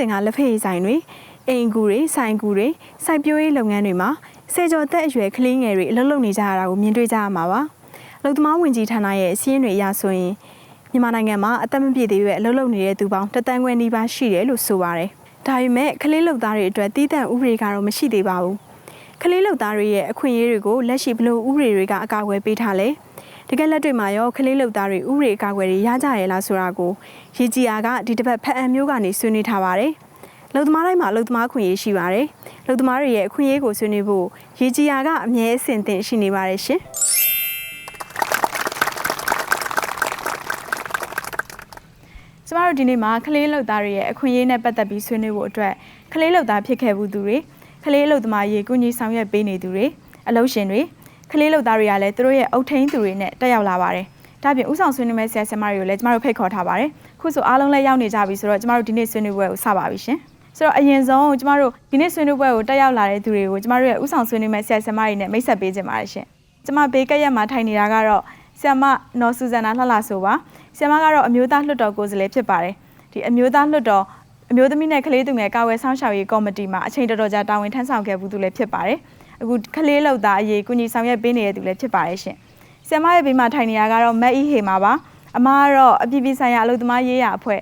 ကျင်ကလက်ဖက်ရည်ဆိုင်တွေအိမ်ကူတွေဆိုင်ကူတွေစိုက်ပျိုးရေးလုပ်ငန်းတွေမှာစေကျော်သက်အရွယ်ကလေးငယ်တွေအလုပ်လုပ်နေကြရတာကိုမြင်တွေ့ကြရမှာပါ။လုံသမားဝင်ကြီးဌာနရဲ့အစည်းအဝေးတွေအရဆိုရင်မြန်မာနိုင်ငံမှာအသက်မပြည့်သေးတဲ့အလုပ်လုပ်နေတဲ့သူပေါင်းတသန်းခွဲနီးပါးရှိတယ်လို့ဆိုပါတယ်။ဒါပေမဲ့ကလေးလုပ်သားတွေအတွက်တည်တံ့ဥပဒေကတော့မရှိသေးပါဘူး။ကလေးလုပ်သားတွေရဲ့အခွင့်အရေးတွေကိုလက်ရှိဘလို့ဥပဒေတွေကအကာအကွယ်ပေးထားလဲ။ တကယ်လက်တွေ့မှာရောကလေးလုပ်သားတွေဥပဒေအကာအကွယ်တွေရကြရလားဆိုတာကိုရေကြီးယာကဒီတစ်ပတ်ဖက်အံမျိုးကနေဆွေးနွေးထားပါတယ်။လုံသမားတိုင်းမှာလုံသမားခွင့်ရေးရှိပါတယ်။လုံသမားတွေရဲ့အခွင့်အရေးကိုဆွေးနွေးဖို့ရေကြီးယာကအမြဲအဆင်သင့်ရှိနေပါတယ်ရှင်။ကျမတို့ဒီနေ့မှာကလေးလုံသားတွေရဲ့အခွင့်အရေးနဲ့ပတ်သက်ပြီးဆွေးနွေးဖို့အတွက်ကလေးလုံသားဖြစ်ခဲ့မှုသူတွေကလေးလုံသမားရေးကုညီဆောင်ရွက်ပေးနေသူတွေအလုပ်ရှင်တွေ ကလေးလုံသားတွေကလည်းသူတို့ရဲ့အုတ်ထင်းသူတွေနဲ့တက်ရောက်လာပါတယ်။ဒါပြင်ဥဆောင်ဆွေးနွေးမဲ့ဆရာဆရာမတွေကိုလည်းကျမတို့ဖိတ်ခေါ်ထားပါတယ်။ခုဆိုအားလုံးလည်းရောက်နေကြပြီဆိုတော့ကျမတို့ဒီနေ့ဆွေးနွေးပွဲကိုစပါပြီရှင်။ဆိုတော့အရင်ဆုံးကျမတို့ဒီနေ့ဆွေးနွေးပွဲကိုတက်ရောက်လာတဲ့သူတွေကိုကျမတို့ရဲ့ဥဆောင်ဆွေးနွေးမဲ့ဆရာဆရာမတွေနဲ့မိတ်ဆက်ပေးခြင်းပါတယ်ရှင်။ကျမဘေးကက်ရက်မှာထိုင်နေတာကတော့ဆရာမနော်ဆူဇန်နာလှလှဆိုပါ။ဆရာမကတော့အမျိုးသားလွှတ်တော်ကိုယ်စားလှယ်ဖြစ်ပါတယ်။ဒီအမျိုးသားလွှတ်တော်အမျိုးသမီးနဲ့ကလေးသူငယ်ကာဝယ်ဆောင်ရှောက်ရေးကော်မတီမှာအချိန်တော်တော်ကြာတာဝန်ထမ်းဆောင်ခဲ့ဘူးသူလည်းဖြစ်ပါတယ်။ အခုကလေးလောက်သားအရေးကုညီဆောင်ရွက်ပေးနေတဲ့သူလည်းဖြစ်ပါတယ်ရှင်။ဆရာမရဲ့ဘေးမှာထိုင်နေရကတော့မက်အီဟေမှာပါ။အမကတော့အပြည်ပြည်ဆိုင်ရာအလုပ်သမားရေးရာအဖွဲ့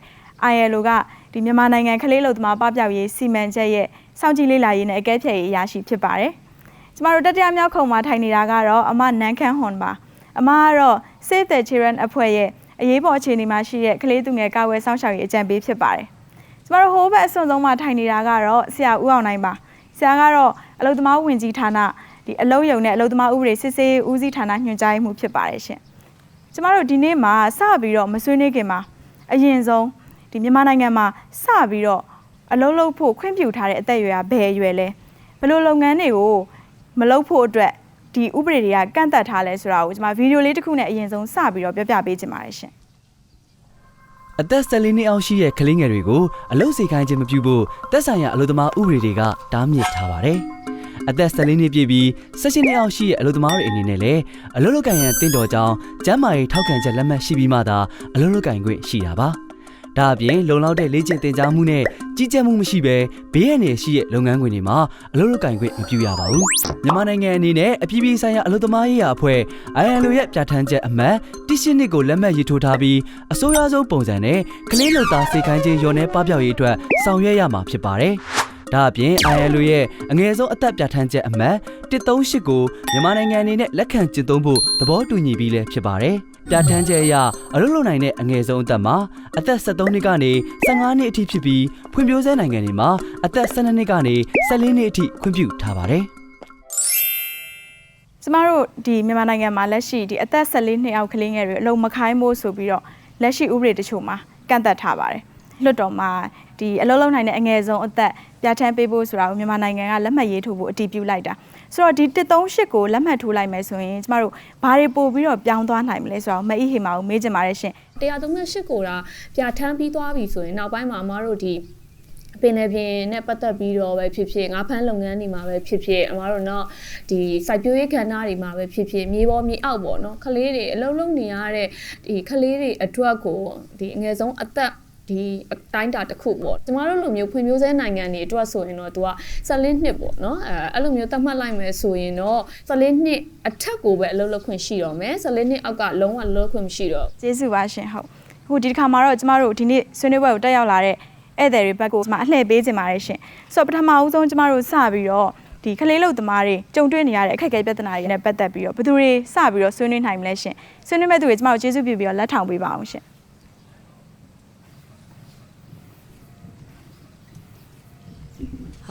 ILO ကဒီမြန်မာနိုင်ငံကလေးလောက်သမားပပျောက်ရေးစီမံချက်ရဲ့စောင့်ကြည့်လေ့လာရေးနဲ့အကဲဖြတ်ရေးအရာရှိဖြစ်ပါတယ်။ကျမတို့တတိယမြောက်ခုံမှာထိုင်နေတာကတော့အမနန်းခမ်းဟွန်ပါ။အမကတော့ Save the Children အဖွဲ့ရဲ့အရေးပေါ်အခြေအနေမှာရှိတဲ့ကလေးသူငယ်ကာဝယ်ဆောင်ရှောက်ရေးအကြံပေးဖြစ်ပါတယ်။ကျမတို့ဟိုးဘက်အစွန်ဆုံးမှာထိုင်နေတာကတော့ဆရာဦးအောင်နိုင်ပါ။ဆရာကတော့ အလုပ်သမားဝင်ကြီးဌာနဒီအလုပ်ယုံနဲ့အလုပ်သမားဥပဒေစစ်ဆေးဦးစီးဌာနညွှန်ကြားရေးမှူးဖြစ်ပါတယ်ရှင်။ကျမတို့ဒီနေ့မှာစပြီးတော့မဆွေးနွေးခင်မှာအရင်ဆုံးဒီမြန်မာနိုင်ငံမှာစပြီးတော့အလုပ်လုပ်ဖို့ခွင့်ပြုထားတဲ့အသက်အရွယ်ကဘယ်အရွယ်လဲဘယ်လိုလုပ်ငန်းတွေကိုမလုပ်ဖို့အတွက်ဒီဥပဒေတွေကကန့်သက်ထားလဲဆိုတာကိုကျွန်မဗီဒီယိုလေးတစ်ခုနဲ့အရင်ဆုံးစပြီးတော့ပြောပြပေးချင်ပါတယ်ရှင် အသက်14နှစ်အောက်ရှိတဲ့ကလေးငယ်တွေကိုအလုပ်စေခိုင်းခြင်းမပြုဖို့သက်ဆိုင်ရာအလုပ်သမားဥပဒေတွေကတားမြစ်ထားပါတယ်။အသက်14နှစ်ပြည့်ပြီး16နှစ်အောက်ရှိတဲ့အလုပ်သမားတွေအနေနဲ့လည်းအလုပ်လုပ်ကိုင်ရန်တင့်တော်ကြောင်းကျန်းမာရေးထောက်ခံချက်လက်မှတ်ရှိပြီးမှသာအလုပ်လုပ်ကိုင်ခွင့်ရှိတာပါ။ ဒါအပြင်လုံလောက်တဲ့လေ့ကျင့်သင်ကြားမှုနဲ့ကြီးကြပ်မှုမရှိဘဲဘေးရန်တွေရှိတဲ့လုပ်ငန်းခွင်တွေမှာအလုပ်လုပ်ကိုင်ခွင့်မပြုရပါဘူး။မြန်မာနိုင်ငံအနေနဲ့အပြည်ပြည်ဆိုင်ရာအလုပ်သမားရေးရာအဖွဲ့ ILO ရဲ့ပြဋ္ဌာန်းချက်အမှတ်တစ်နှစ်ကိုလက်မှတ်ရေးထိုးထားပြီးအစိုးရဆုံးပုံစံနဲ့ကလေးလုပ်သားစေခိုင်းခြင်းရော်နှဲပပျောက်ရေးအတွက်ဆောင်ရွက်ရမှာဖြစ်ပါတယ်။ဒါအပြင် ILO ရဲ့အငယ်ဆုံးအသက်ပြဋ္ဌာန်းချက်အမှတ်138ကိုမြန်မာနိုင်ငံအနေနဲ့လက်ခံကျင့်သုံးဖို့သဘောတူညီပြီးလည်းဖြစ်ပါတယ်။ ပြဋ္ဌာန်းချက်အရအလုပ်လုပ်နိုင်တဲ့အငယ်ဆုံးအသက်မှာအသက်73နှစ်ကနေ15နှစ်အထိဖြစ်ပြီးဖွံ့ဖြိုးဆဲနိုင်ငံတွေမှာအသက်12နှစ်ကနေ14နှစ်အထိခွင့်ပြုထားပါတယ်။ကျမတို့ဒီမြန်မာနိုင်ငံမှာလက်ရှိဒီအသက်14နှစ်အောက်ကလေးငယ်တွေအလုံးမခိုင်းမို့ဆိုပြီးတော့လက်ရှိဥပဒေတချို့မှာကန့်သက်ထားပါတယ်လွှတ်တော်မှာဒီအလုံးလုံးနိုင်တဲ့အငယ်ဆုံးအသက်ပြဋ္ဌာန်းပေးဖို့ဆိုတာကိုမြန်မာနိုင်ငံကလက်မှတ်ရေးထိုးဖို့အတည်ပြုလိုက်တာ ဆိုတော့ဒီ138ကိုလက်မှတ်ထိုးလိုက်မယ်ဆိုရင်ကျမတို့ဘာတွေပို့ပြီးတော့ပြောင်းသွားနိုင်မလဲဆိုတော့မအီဟီမာကိုမေးချင်ပါတယ်ရှင်138ကိုတာပြဋ္ဌာန်းပြီးသွားပြီဆိုရင်နောက်ပိုင်းမှာအမားတို့ဒီပင်နယ်ပြင်နဲ့ပတ်သက်ပြီးတော့ပဲဖြစ်ဖြစ်ငါးဖမ်းလုပ်ငန်းတွေမှာပဲဖြစ်ဖြစ်အမားတို့တော့ဒီစိုက်ပျိုးရေးကဏ္ဍတွေမှာပဲဖြစ်ဖြစ်မြေပေါ်မြေအောက်ပေါ့နော်ခလေးတွေအလုံးလုံးနေရတဲ့ဒီခလေးတွေအတွက်ကိုဒီအငယ်ဆုံးအသက် ဒီအတိုင်းတာတစ်ခုပေါ့ကျမတို့လိုမျိုးဖွံ့ဖြိုးဆဲနိုင်ငံတွေအတွက်ဆိုရင်တော့သူက14နှစ်ပေါ့နော်အဲအဲ့လိုမျိုးသတ်မှတ်လိုက်မယ်ဆိုရင်တော့14နှစ်အထက်ကိုပဲအလုပ်လုပ်ခွင့်ရှိတော့မယ်14နှစ်အောက်ကလုံးဝလုပ်ခွင့်မရှိတော့ကျေးဇူးပါရှင်ဟုတ်အခုဒီတစ်ခါမှာတော့ကျမတို့ဒီနေ့ဆွေးနွေးပွဲကိုတက်ရောက်လာတဲ့ဧည့်သည်တွေဘက်ကိုကျမအလှည့်ပေးချင်ပါတယ်ရှင်ဆိုတော့ပထမဦးဆုံးကျမတို့စပြီးတော့ဒီကလေးလုတ်သမားတွေကြုံတွေ့နေရတဲ့အခက်အခဲပြဿနာတွေနဲ့ပတ်သက်ပြီးတော့ဘယ်သူတွေစပြီးတော့ဆွေးနွေးနိုင်မလဲရှင်ဆွေးနွေးမဲ့သူတွေကျမတို့ကျေးဇူးပြုပြီးတော့လက်ထောင်ပေးပါအောင်ရှင်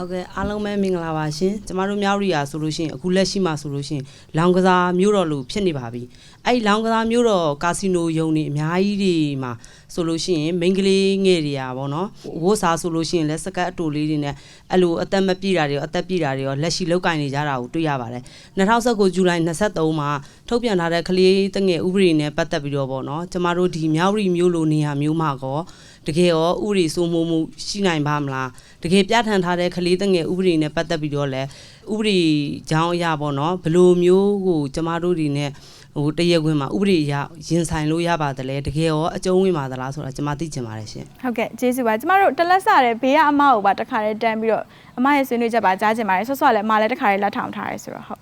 ဟုတ်ကဲ့အားလုံးပဲမင်္ဂလာပါရှင်ကျမတို့မြောက်ရီယာဆိုလို့ရှိရင်အခုလက်ရှိမှာဆိုလို့ရှိရင်လောင်ကစားမြို့တော်လို့ဖြစ်နေပါပြီအဲ့ဒီလောင်ကစားမြို့တော်ကာစီနိုယုံနေအများကြီးတွေမှာဆိုလို့ရှိရင်မိန်းကလေးငယ်တွေကဗောနော်ဝတ်စားဆိုလို့ရှိရင်လက်စကတ်အတူလေးတွေနဲ့အဲ့လိုအသက်မပြည့်တာတွေရောအသက်ပြည့်တာတွေရောလက်ရှိလောက်ကင်နေကြတာကိုတွေ့ရပါတယ်2019ဇူလိုင်23မှာထုတ်ပြန်ထားတဲ့ကလေးတငယ်ဥပဒေနဲ့ပတ်သက်ပြီးတော့ဗောနော်ကျမတို့ဒီမြောက်ရီမြို့လိုနေရာမျိုးမှာကောတကယ်ရောဥပဒေစိုးမိုးမှုရှိနိုင်ပါမလား တကယ်ပြဋ္ဌာန်းထားတဲ့ကလေးတငယ်ဥပဒေနဲ့ပတ်သက်ပြီးတော့လဲဥပဒေကြောင်းအရာပေါ့နော်ဘယ်လိုမျိုးကိုကျမတို့တွေနဲ့ဟိုတရက်ခွင်မှာဥပဒေအရရင်ဆိုင်လို့ရပါသလဲတကယ်ရောအကျုံးဝင်ပါသလားဆိုတာကျွန်မသိချင်ပါတယ်ရှင်ဟုတ်ကဲ့ကျေးဇူးပါကျမတို့တလက်စတဲ့ဘေးကအမကိုပါတခါတည်းတန်းပြီးတော့အမရဲ့ဆွေးနွေးချက်ပါကြားချင်ပါတယ်ဆော့ဆော့လည်းအမလည်းတခါတည်းလက်ထောင်ထားရဲဆိုတော့ဟုတ်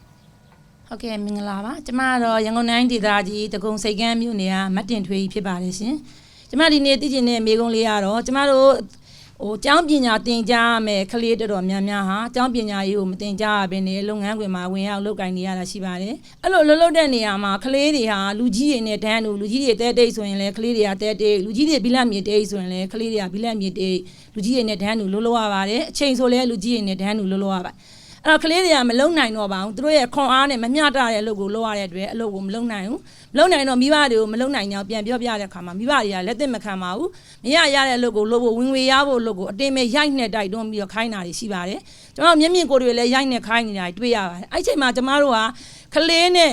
ဟုတ်ကဲ့မင်္ဂလာပါကျမကတော့ရန်ကုန်တိုင်းဒေသကြီးတကုံစိတ်ကမ်းမြို့နယ်ကမတ်တင်ထွေးကြီးဖြစ်ပါတယ်ရှင်ကျမဒီနေ့သိချင်တဲ့မိကုံးလေးကတော့ကျမတို့ ဟိုကျောင်းပညာသင်ကြားရမယ်ကလေးတော်တော်များများဟာကျောင်းပညာရေးကိုမသင်ကြားရဘဲနဲ့လုပ်ငန်းခွင်မှာဝင်ရောက်လုပ်ကိုင်နေရတာရှိပါတယ်အဲ့လိုလှုပ်လှုပ်တဲ့နေရာမှာကလေးတွေဟာလူကြီးတွေနဲ့တန်းတူလူကြီးတွေတဲတိတ်ဆိုရင်လည်းကလေးတွေကတဲတိတ်လူကြီးတွေဘိလက်မြေတိတ်ဆိုရင်လည်းကလေးတွေကဘိလက်မြေတိတ်လူကြီးတွေနဲ့တန်းတူလှုပ်လှုပ်ရပါတယ်အချိန်ဆိုလည်းလူကြီးတွေနဲ့တန်းတူလှုပ်လှုပ်ရပါတယ် အဲ့တော့ကလေးတွေကမလုံနိုင်တော့ပါဘူးသူတို့ရဲ့ခွန်အားနဲ့မမျှတတဲ့အလုပ်ကိုလုပ်ရတဲ့အတွက်အလုပ်ကိုမလုံနိုင်ဘူးမလုံနိုင်တော့မိဘတွေကိုမလုံနိုင်ကြအောင်ပြန်ပြောပြတဲ့အခါမှာမိဘတွေကလက်သက်မခံပါဘူးမရရတဲ့အလုပ်ကိုလုပ်ဖို့ဝင်ငွေရဖို့လုပ်ကိုအတင်းမဲ့ရိုက်နဲ့တိုက်တွန်းပြီးတော့ခိုင်းတာတွေရှိပါတယ်ကျွန်တော်မျက်မြင်ကိုယ်တွေလည်းရိုက်နဲ့ခိုင်းနေတာတွေတွေ့ရပါတယ်အဲ့ဒီအချိန်မှာကျမတို့ကကလေးနဲ့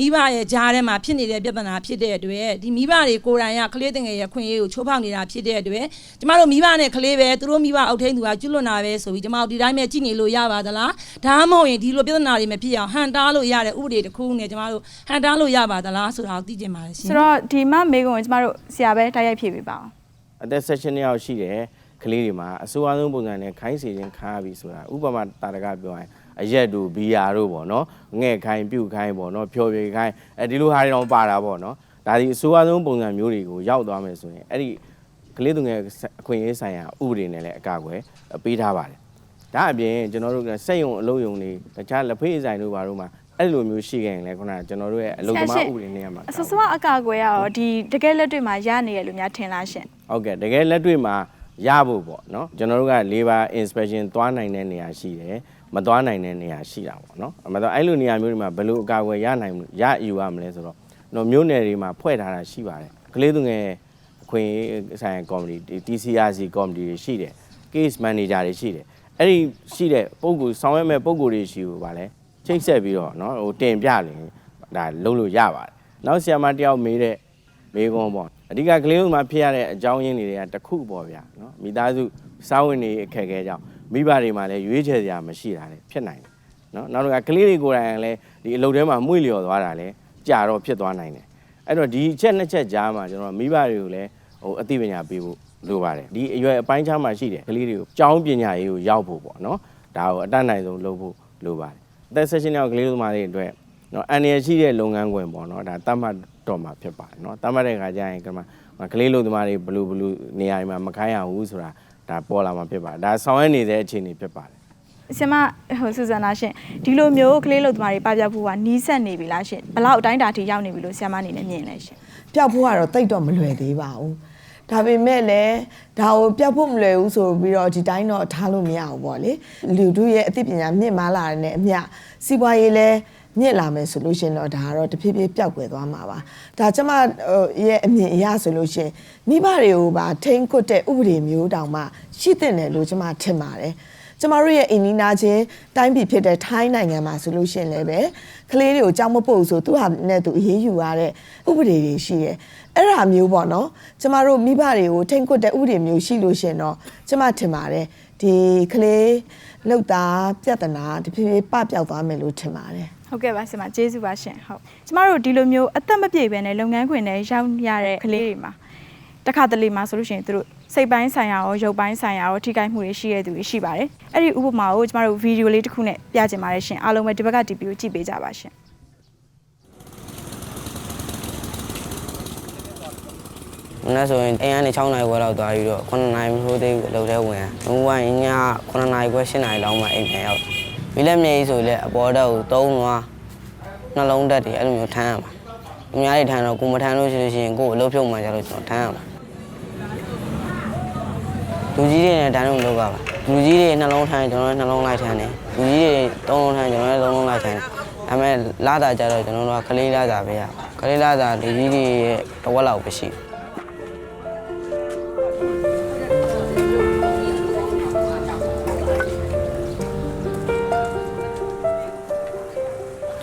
မိဘရဲ့ကြားထဲမှာဖြစ်နေတဲ့ပြဿနာဖြစ်တဲ့အတွက်ဒီမိဘတွေကိုယ်တိုင်ကကလေးတင်ငယ်ရဲ့ခွင့်ရေးကိုချိုးဖောက်နေတာဖြစ်တဲ့အတွက်ကျမတို့မိဘနဲ့ကလေးပဲသူတို့မိဘအောက်ထိန်သူကကျွလွန်တာပဲဆိုပြီးကျမတို့ဒီတိုင်းပဲကြည့်နေလို့ရပါသလားဒါမှမဟုတ်ရင်ဒီလိုပြဿနာတွေမဖြစ်အောင်ဟန်တားလို့ရတဲ့ဥပဒေတစ်ခုနဲ့ကျမတို့ဟန်တားလို့ရပါသလားဆိုတာကိုသိချင်ပါတယ်ရှင်ဆိုတော့ဒီမမေကွန်ကိုကျမတို့ဆရာပဲတိုက်ရိုက်ဖြည့်ပေးပါအောင်အသက် session နှစ်ယောက်ရှိတယ်ကလေးတွေမှာအဆိုအဆုံးပုံစံနဲ့ခိုင်းစီခြင်းခါပြီဆိုတာဥပမာတာတကပြောရင် အရက်တို့ဘီယာတို့ပေါ့နော်ငဲ့ခိုင်းပြုတ်ခိုင်းပေါ့နော်ဖြော်ပြခိုင်းအဲဒီလိုဟာတွေတော့ပါတာပေါ့နော်ဒါဒီအဆိုအဆုံးပုံစံမျိုးတွေကိုရောက်သွားမယ်ဆိုရင်အဲ့ဒီကလေးသူငယ်အခွင့်အရေးဆိုင်ရာဥပဒေနဲ့လည်းအကာအကွယ်ပေးထားပါတယ်ဒါအပြင်ကျွန်တော်တို့ကစက်ရုံအလုပ်ရုံတွေတခြားလက်ဖေးဆိုင်တို့ဘာတို့မှာအဲ့လိုမျိုးရှိခဲ့ရင်လည်းခုနကကျွန်တော်တို့ရဲ့အလုပ်သမားဥပဒေနဲ့မှာအစစမအကာအကွယ်ကရောဒီတကယ်လက်တွေ့မှာရနေရလို့များထင်လားရှင်ဟုတ်ကဲ့တကယ်လက်တွေ့မှာရဖို့ပေါ့နော်ကျွန်တော်တို့က labor inspection သွားနိုင်တဲ့နေရာရှိတယ် မသွားနိုင်တဲ့နေရာရှိတာပေါ့နော်အမှန်တော့အဲ့လိုနေရာမျိုးတွေမှာဘယ်လိုအကာအကွယ်ရနိုင်ရယူရမလဲဆိုတော့ကျွန်တော်မျိုးနယ်တွေမှာဖွဲ့ထားတာရှိပါတယ်ကလေးသူငယ်အခွင့်အရေးဆိုင်ရာ committee ဒီ TCRC committee တွေရှိတယ် case manager တွေရှိတယ်အဲ့ဒီရှိတဲ့ပုံကူဆောင်ရွက်မဲ့ပုံကူတွေရှိကိုဗာလဲချိတ်ဆက်ပြီးတော့နော်ဟိုတင်ပြလင်ဒါလုံးလို့ရပါတယ်နောက်ဆီယမတယောက်မေးတဲ့မေးခွန်းပေါ့အဓိကကလေးတို့မှာဖြစ်ရတဲ့အကြောင်းရင်းတွေကတစ်ခုပေါ့ဗျာနော်မိသားစုစားဝင်နေအခက်အခဲကြောင့် မိဘတွေမှာလည်းရွေးချယ်စရာမရှိတာလည်းဖြစ်နိုင်တယ်နော်နောက်တစ်ခါကလေးတွေကိုယ်တိုင်လည်းဒီအလုပ်ထဲမှာမှု့လျော်သွားတာလည်းကြာတော့ဖြစ်သွားနိုင်တယ်အဲ့တော့ဒီအချက်နှစ်ချက်ကြားမှာကျွန်တော်မိဘတွေကိုလည်းဟိုအသိပညာပေးဖို့လိုပါတယ်ဒီအရွယ်အပိုင်းခြားမှာရှိတယ်ကလေးတွေကိုကျောင်းပညာရေးကိုရောက်ဖို့ပေါ့နော်ဒါကိုအတတ်နိုင်ဆုံးလုပ်ဖို့လိုပါတယ်အသက်16နောက်ကလေးတို့မှာတွေအတွက်နော်အန်ရရှိတဲ့လုပ်ငန်းခွင်ပေါ့နော်ဒါတတ်မှတ်တော့မှာဖြစ်ပါတယ်နော်တတ်မှတ်တဲ့ခါကျရင်ကမှကလေးလူသမားတွေဘလူးဘလူးနေရာတွေမှာမခိုင်းရဘူးဆိုတာ ဒါပေါ်လာမှာဖြစ်ပါတယ်ဒါဆောင်ရွက်နေတဲ့အခြေအနေဖြစ်ပါတယ်ဆရာမဟိုစူဇန်နာရှင်ဒီလိုမျိုးကလေးလူသမားတွေပပြဖို့ကနီးစက်နေပြီလားရှင်ဘယ်လောက်အတိုင်းတာထိရောက်နေပြီလို့ဆရာမအနေနဲ့မြင်လဲရှင်ပျောက်ဖို့ကတော့တိတ်တော့မလွယ်သေးပါဘူးဒါပေမဲ့လည်းဒါကိုပျောက်ဖို့မလွယ်ဘူးဆိုပြီးတော့ဒီတိုင်းတော့ထားလို့မရဘူးပေါ့လေလူတို့ရဲ့အသိပညာမြင့်မားလာတဲ့နဲ့အမျှစီးပွားရေးလည်း မြင့်လာမယ်ဆိုလို့ရှရင်တော့ဒါကတော့တဖြည်းဖြည်းပျောက်ကွယ်သွားမှာပါဒါကျမဟိုရဲ့အမြင်အရဆိုလို့ရှရင်မိဘတွေကိုပါထိန်းကွတ်တဲ့ဥပဒေမျိုးတောင်မှရှိတဲ့တယ်လို့ကျမထင်ပါတယ်ကျမတို့ရဲ့အင်နီနာချင်းတိုင်းပြည်ဖြစ်တဲ့ထိုင်းနိုင်ငံမှာဆိုလို့ရှရင်လည်းပဲကလေးတွေကိုကြောက်မပုတ်ဆိုသူဟာနဲ့သူအေးအေးယူရတဲ့ဥပဒေတွေရှိတယ်အဲ့ဒါမျိုးပေါ့နော်ကျမတို့မိဘတွေကိုထိမ့်ကွတ်တဲ့ဥပဒေမျိုးရှိလို့ရှရင်တော့ကျမထင်ပါတယ်ဒီကလေးလောက်သားပြဿနာတဖြည်းဖြည်းပပျောက်သွားမယ်လို့ထင်ပါတယ် ဟုတ်ကဲ့ပါဆရာမကျေးဇူးပါရှင်ဟုတ်ကျမတို့ဒီလိုမျိုးအသက်မပြည့်ပဲနဲ့လုပ်ငန်းခွင်နဲ့ရောက်ရတဲ့ကလေးတွေမှာတစ်ခါတလေမှာဆိုလို့ရှိရင်သူတို့စိတ်ပိုင်းဆိုင်ရာရောရုပ်ပိုင်းဆိုင်ရာရောထိခိုက်မှုတွေရှိရတဲ့သူတွေရှိပါတယ်အဲ့ဒီဥပမာကိုကျမတို့ဗီဒီယိုလေးတစ်ခုနဲ့ပြချင်ပါတယ်ရှင်အားလုံးပဲဒီဘက်က DP ကိုကြည့်ပေးကြပါရှင်မနေ့ဆိုရင်အိမ်ကနေ6နာရီခွဲလောက်သွားပြီးတော့9နာရီမထိုးသေးဘူးအလုပ်ထဲဝင်။ဘုံဝိုင်းည9နာရီခွဲ10နာရီလောက်မှအိမ်ပြန်ရောက်။ မိလက်မြေကြီးဆိုလေအပေါ်တက်ကိုသုံးနွားနှလုံးတက်တွေအဲ့လိုမျိုးထမ်းရမှာ။အများကြီးထမ်းတော့ကိုမထမ်းလို့ရှိလို့ရှိရင်ကိုယ်အလုပ်ဖြုတ်မှကြလို့ကျွန်တော်ထမ်းရမှာ။လူကြီးတွေနဲ့တန်းလုံးလုပ်ရပါ။လူကြီးတွေနှလုံးထမ်းကျွန်တော်လည်းနှလုံးလိုက်ထမ်းတယ်။လူကြီးတွေသုံးလုံးထမ်းကျွန်တော်လည်းသုံးလုံးလိုက်ထမ်းတယ်။ဒါပေမဲ့လာတာကြတော့ကျွန်တော်တို့ကကလေးလာတာပဲရ။ကလေးလာတာလူကြီးတွေရဲ့တဝက်လောက်ပဲရှိတယ်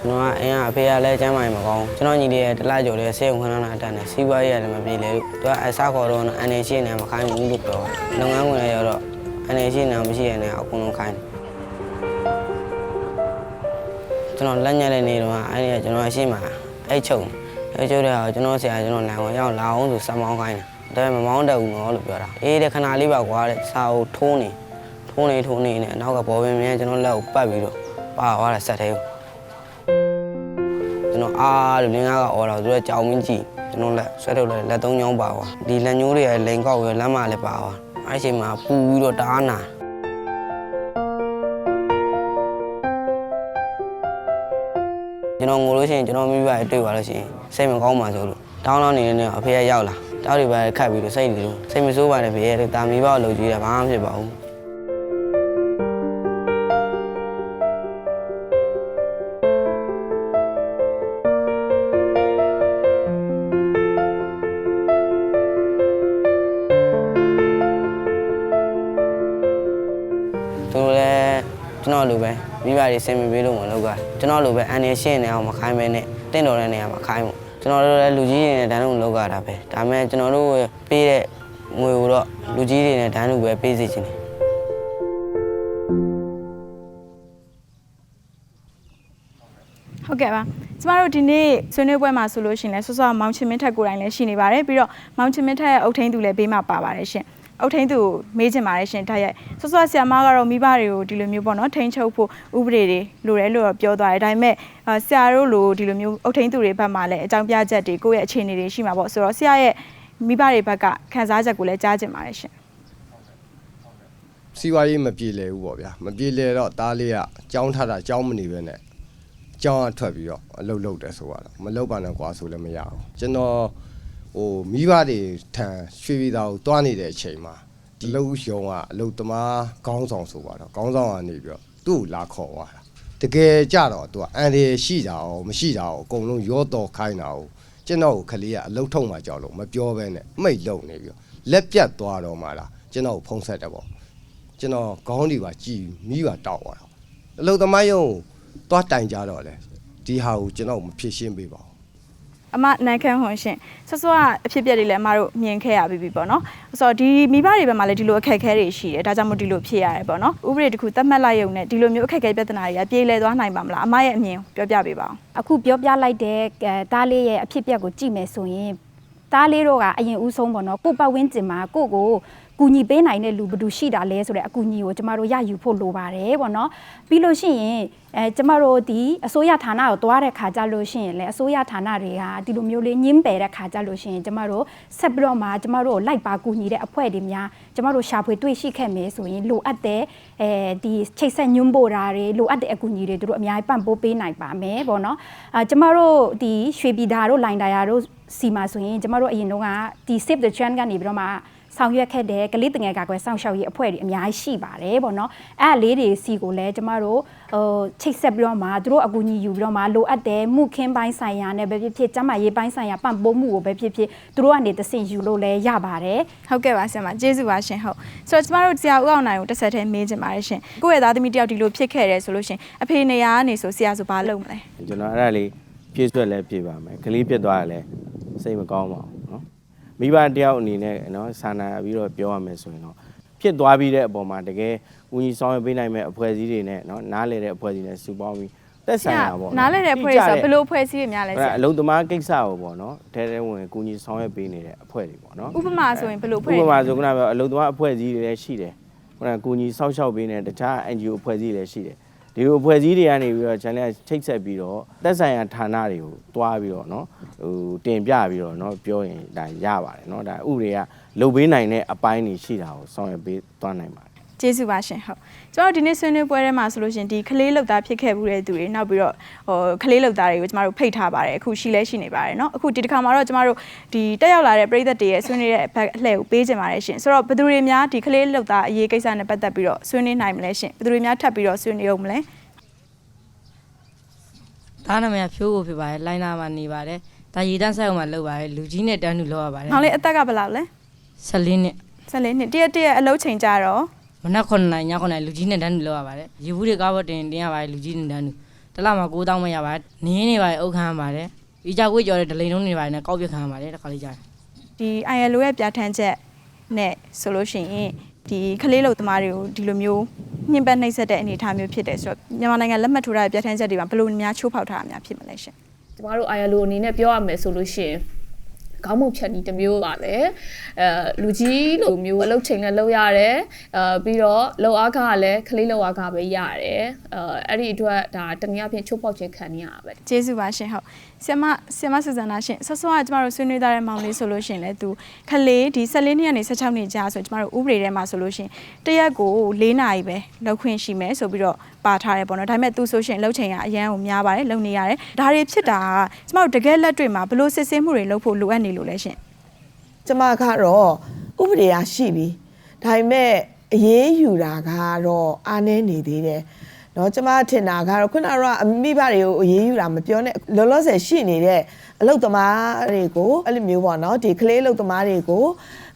ကျွန်တော်ကအိမ်ကအဖေကလည်းကျမ်းမာရင်မကောင်းကျွန်တော်ညီလေးရဲ့တလားကျော်လေးဆေးုံခဏခဏအတန်းနဲ့စီးပွားရေးကလည်းမပြေလေဘူးသူကအစားခေါ်တော့အနေရှိနေမခိုင်းဘူးလို့ပြောလုပ်ငန်းဝင်လည်းရတော့အနေရှိနေမရှိရနေအကုန်လုံးခိုင်းကျွန်တော်လက်ညက်တဲ့နေတော့အဲ့ဒီကကျွန်တော်အရှိမအဲ့ချုပ်အဲ့ချုပ်တဲ့ဟာကျွန်တော်ဆရာကျွန်တော်လမ်းဝင်ရောက်လာအောင်ဆိုစမောင်းခိုင်းတယ်ဒါပေမဲ့မမောင်းတတ်ဘူးနော်လို့ပြောတာအေးတဲ့ခဏလေးပါကွာတဲ့စာအုပ်ထိုးနေထိုးနေထိုးနေနဲ့နောက်ကဘောပင်မြဲကျွန်တော်လက်ကိုပတ်ပြီးတော့ပါသွားတယ်ဆက်သေးကို ကျွန်တော်အားလို့လင်းကားကအော်တော့သူကကြောင်မင်းကြည့်ကျွန်တော်လက်ဆွဲထုတ်လိုက်လက်သုံးချောင်းပါသွားဒီလက်ညိုးတွေရဲ့လိန်ကောက်ရလက်မလည်းပါသွားအဲ့ချိန်မှာပူပြီးတော့တအားနာကျွန်တော်ငိုလို့ရှိရင်ကျွန်တော်မိဘတွေတွေ့ပါလို့ရှိရင်စိတ်မကောင်းပါဆိုလို့တောင်းတောင်းနေနေအဖေကရောက်လာတောက်တွေပဲခတ်ပြီးတော့စိတ်နေလို့စိတ်မဆိုးပါနဲ့ဖေရဲ့တာမိဘကိုလုပ်ကြည့်တာဘာမှမဖြစ်ပါဘူး တော်လိုပဲမိဘတွေစိတ်မပြေလို့မလုပ်ကြကျွန်တော်လိုပဲအန်ရရှင်းနေအောင်မခိုင်းမဲနဲ့တင့်တော်တဲ့နေရာမှာခိုင်းဖို့ကျွန်တော်တို့လည်းလူကြီးတွေနဲ့တန်းလို့လုပ်ကြတာပဲဒါပေမဲ့ကျွန်တော်တို့ပေးတဲ့ငွေကိုတော့လူကြီးတွေနဲ့တန်းလို့ပဲပေးစီချင်တယ်ဟုတ်ကဲ့ပါကျမတို့ဒီနေ့ဆွေးနွေးပွဲမှာဆိုလို့ရှိရင်လဲဆော့ဆော့မောင်ချင်မင်းထက်ကိုယ်တိုင်လည်းရှိနေပါတယ်ပြီးတော့မောင်ချင်မင်းထက်ရဲ့အုတ်ထင်းသူလည်းဘေးမှာပါပါတယ်ရှင် အုတ်ထင်းသူကိုမေးချင်ပါတယ်ရှင်တိုက်ရိုက်ဆော့ဆော့ဆီယမကတော့မိဘတွေကိုဒီလိုမျိုးပေါ့နော်ထိန်းချုပ်ဖို့ဥပဒေတွေလိုတယ်လို့တော့ပြောသွားတယ်ဒါပေမဲ့အာဆရာတို့လိုဒီလိုမျိုးအုတ်ထင်းသူတွေဘက်မှာလည်းအကြောင်းပြချက်တွေကိုယ့်ရဲ့အခြေအနေတွေရှိမှာပေါ့ဆိုတော့ဆရာရဲ့မိဘတွေဘက်ကခံစားချက်ကိုလည်းကြားချင်ပါတယ်ရှင်စီးပွားရေးမပြေလည်ဘူးပေါ့ဗျာမပြေလည်တော့တားလေးကကြောင်းထားတာကြောင်းမနေပဲနဲ့ကြောင်းကထွက်ပြီးတော့အလုပ်လုပ်တယ်ဆိုတော့မလုပ်ပါနဲ့ကွာဆိုလည်းမရဘူးကျွန်တော် ဟိုမိဘတွေထံရွှေပြည်သားကိုတွားနေတဲ့အချိန်မှာဒီလုပ်ရုံကအလုပ်သမားခေါင်းဆောင်ဆိုပါတော့ခေါင်းဆောင်ကနေပြီးတော့သူ့ကိုလာခေါ်သွားတာတကယ်ကြတော့သူကအန်ရရှိတာရောမရှိတာရောအကုန်လုံးရောတော်ခိုင်းတာကိုကျွန်တော်ကိုခလေးကအလုပ်ထုံမှကြောက်လို့မပြောဘဲနဲ့မိတ်လုံနေပြီးတော့လက်ပြတ်သွားတော့မှလားကျွန်တော်ကိုဖုံးဆက်တယ်ပေါ့ကျွန်တော်ခေါင်းတွေပါကြည်မိပါတောက်သွားတော့အလုတ်သမားယုံကိုသွားတိုင်ကြတော့လေဒီဟာကိုကျွန်တော်မဖြစ်ရှင်းပေးပါဘူး အမနိုင်ခမ်းဟွန်ရှင်ဆော့ဆော့ကအဖြစ်အပျက်တွေလည်းအမတို့မြင်ခဲ့ရပြီပြီပေါ့နော်ဆိုတော့ဒီမိဘတွေဘက်မှာလည်းဒီလိုအခက်အခဲတွေရှိတယ်ဒါကြောင့်မို့ဒီလိုဖြစ်ရတယ်ပေါ့နော်ဥပဒေတစ်ခုသတ်မှတ်လိုက်ရုံနဲ့ဒီလိုမျိုးအခက်အခဲပြဿနာတွေကပြေလည်သွားနိုင်ပါမလားအမရဲ့အမြင်ကိုပြောပြပေးပါအောင်အခုပြောပြလိုက်တဲ့အဲတားလေးရဲ့အဖြစ်အပျက်ကိုကြည့်မယ်ဆိုရင်တားလေးတို့ကအရင်ဦးဆုံးပေါ့နော်ကိုယ့်ပတ်ဝန်းကျင်မှာကိုယ့်ကို ကူညီပေးနိုင်တဲ့လူဘယ်သူရှိတာလဲဆိုတဲ့အကူအညီကိုကျမတို့ရယူဖို့လိုပါတယ်ပေါ့နော်ပြီးလို့ရှိရင်အဲကျမတို့ဒီအစိုးရဌာနကိုသွားတဲ့ခါကြလို့ရှိရင်လည်းအစိုးရဌာနတွေကဒီလိုမျိုးလေးညှင်းပယ်တဲ့ခါကြလို့ရှိရင်ကျမတို့ဆက်ပြီးတော့မှကျမတို့ကိုလိုက်ပါကူညီတဲ့အဖွဲ့တွေများကျမတို့ရှာဖွေတွေ့ရှိခဲ့မယ်ဆိုရင်လိုအပ်တဲ့အဲဒီချိတ်ဆက်ညွှန်းပို့တာတွေလိုအပ်တဲ့အကူအညီတွေတို့အများကြီးပံ့ပိုးပေးနိုင်ပါမယ်ပေါ့နော်အာကျမတို့ဒီရွှေပြည်သာတို့လိုင်တာယာတို့စီမှာဆိုရင်ကျမတို့အရင်တုန်းကဒီ Save the Children ကနေပြီးတော့မှ ဆောင်ရွက်ခဲ့တဲ့ကလေးတငယ်ကာကွယ်စောင့်ရှောက်ရေးအဖွဲ့တွေအများကြီးရှိပါတယ်ပေါ့နော်အဲ့အလေးတွေစီကိုလည်းကျမတို့ဟိုချိတ်ဆက်ပြီးတော့မှသူတို့အကူအညီယူပြီးတော့မှလိုအပ်တဲ့မှုခင်းပိုင်းဆိုင်ရာနဲ့ပဲဖြစ်ဖြစ်ကျမရေးပိုင်းဆိုင်ရာပံ့ပိုးမှုကိုပဲဖြစ်ဖြစ်သူတို့ကနေတဆင့်ယူလို့လည်းရပါတယ်ဟုတ်ကဲ့ပါဆရာမကျေးဇူးပါရှင်ဟုတ်ဆိုတော့ကျမတို့ဆရာဦးအောင်နိုင်ကိုတစ်ဆက်တည်းမေးချင်ပါတယ်ရှင်ကိုယ့်ရဲ့သားသမီးတယောက်ဒီလိုဖြစ်ခဲ့တယ်ဆိုလို့ရှင်အဖေနေရာကနေဆိုဆရာဆိုဘာလုပ်မလဲကျွန်တော်အဲ့ဒါလေးပြည့်စွက်လဲပြည့်ပါမယ်ကလေးပြစ်သွားရလဲစိတ်မကောင်းပါဘူး မိဘတယောက်အနေနဲ့နော်ဆန္ဒပြီးတော့ပြောရမယ်ဆိုရင်တော့ဖြစ်သွားပြီးတဲ့အပေါ်မှာတကယ်ဦးကြီးဆောင်ရွက်ပေးနိုင်မဲ့အဖွဲ့အစည်းတွေနဲ့နော်နားလည်တဲ့အဖွဲ့အစည်းတွေစုပေါင်းပြီးတက်ဆိုင်တာပေါ့နားလည်တဲ့အဖွဲ့ဆိုဘယ်လိုအဖွဲ့အစည်းတွေများလဲဆရာအလုံးသမားကိစ္စကိုပေါ့နော်ထဲထဲဝင်ကူညီဆောင်ရွက်ပေးနေတဲ့အဖွဲ့တွေပေါ့နော်ဥပမာဆိုရင်ဘယ်လိုအဖွဲ့ဥပမာဆိုခုနပြောအလုံးသမားအဖွဲ့အစည်းတွေလည်းရှိတယ်ခုနကူညီဆောက်ရှောက်ပေးနေတခြား NGO အဖွဲ့အစည်းတွေလည်းရှိတယ် ဒီလိုအဖွဲ့အစည်းတွေကနေပြီးတော့ channel ချိတ်ဆက်ပြီးတော့သက်ဆိုင်ရာဌာနတွေကိုတွားပြီးတော့နော်ဟိုတင်ပြပြီးတော့နော်ပြောရင်ဒါရပါတယ်နော်ဒါဥပဒေကလုပ်ပေးနိုင်တဲ့အပိုင်းတွေရှိတာကိုဆောင်ရွက်ပေးသွားနိုင်ပါတယ် ကျေးဇူးပါရှင်ဟုတ်ကျွန်တော်ဒီနေ့ဆွေးနွေးပွဲထဲမှာဆိုလို့ရှင်ဒီကလေးလောက်သားဖြစ်ခဲ့မှုတဲ့သူတွေနောက်ပြီးတော့ဟိုကလေးလောက်သားတွေကိုကျမတို့ဖိတ်ထားပါတယ်အခုရှိလဲရှိနေပါတယ်เนาะအခုဒီတစ်ခါမှာတော့ကျမတို့ဒီတက်ရောက်လာတဲ့ပြည်သက်တွေရဲ့ဆွေးနွေးတဲ့ဘက်အလှည့်ကိုပေးကြပါတယ်ရှင်ဆိုတော့ဘယ်သူတွေများဒီကလေးလောက်သားအရေးကိစ္စနဲ့ပတ်သက်ပြီးတော့ဆွေးနွေးနိုင်မလဲရှင်ဘယ်သူတွေများထပ်ပြီးတော့ဆွေးနွေးအောင်မလဲ ဒါနာမည်ဖြိုးဖို့ဖြစ်ပါတယ်လိုင်းနာမှာနေပါတယ်ဒါရည်တန်းဆိုင်အောင်မှာလုပ်ပါတယ်လူကြီးနဲ့တန်းတူလောက်ရပါတယ် မောင်လေးအသက်ကဘယ်လောက်လဲ 14နှစ် 14နှစ်တရက်တရက်အလုပ်ချိန်ကြတော့ မနက်9နာရီည9နာရီလူကြီးနဲ့တန်းတူလောက်ရပါတယ်ရေဘူးတွေကားဘောတင်တင်ရပါတယ်လူကြီးနဲ့တန်းတူတစ်လမှာ9000မရပါတယ်နင်းနေပါတယ်အုတ်ခမ်းရပါတယ်ဒီကြကွေးကြော်တဲ့ဒလိန်လုံးနေပါတယ်နဲ့ကောက်ပြခံရပါတယ်တစ်ခါလေးကြာတယ်ဒီ ILO ရဲ့ပြဋ္ဌာန်းချက်နဲ့ဆိုလို့ရှိရင်ဒီကလေးလုံသမားတွေကိုဒီလိုမျိုးညှဉ်းပန်းနှိပ်စက်တဲ့အနေအထားမျိုးဖြစ်တယ်ဆိုတော့မြန်မာနိုင်ငံလက်မှတ်ထိုးထားတဲ့ပြဋ္ဌာန်းချက်တွေမှာဘယ်လိုများချိုးဖောက်ထားတာများဖြစ်မလဲရှင်ကျမကျမတို့ ILO အနေနဲ့ပြောရမယ်ဆိုလို့ရှိရင် ခေါင်းမုတ်ဖြတ်နီတစ်မျိုးပါလေအဲလူကြီးလိုမျိုးအလုပ်ချိန်လည်းလုပ်ရတယ်အဲပြီးတော့လောက်အားကလည်းခလေးလောက်အားကပဲရတယ်အဲအဲ့ဒီအတွက်ဒါတနည်းအားဖြင့်ချိုးပေါက်ခြင်းခံနေရတာပဲကျေးဇူးပါရှင်ဟုတ် ဆီယမဆီယမဆူဇန်နာရှင်ဆော့ဆော့ကကျမတို့ဆွေးနွေးထားတဲ့မောင်လေးဆိုလို့ရှင်လဲသူခလေးဒီ14နှစ်ကနေ16နှစ်ကြာဆိုကျမတို့ဥပဒေထဲမှာဆိုလို့ရှင်တရက်ကို4နာရီပဲလောက်ခွင့်ရှိမယ်ဆိုပြီးတော့ပါထားတယ်ပေါ့နော်ဒါပေမဲ့သူဆိုရှင်လောက်ချိန်ကအရန်ကိုများပါတယ်လုံနေရတယ်ဒါတွေဖြစ်တာကကျမတို့တကယ်လက်တွေ့မှာဘလို့စစ်ဆေးမှုတွေလုပ်ဖို့လိုအပ်နေလို့လဲရှင်ကျမကတော့ဥပဒေရရှိပြီဒါပေမဲ့အရေးယူတာကတော့အားနည်းနေသေးတယ် เนาะကျမထင်တာကတော့ခုနကတော့အမိဘတွေကိုအရေးယူတာမပြောနဲ့လောလောဆယ်ရှိနေတဲ့အလုတ်သမားတွေကိုအဲ့လိုမျိုးပေါ့เนาะဒီကလေးအလုတ်သမားတွေကို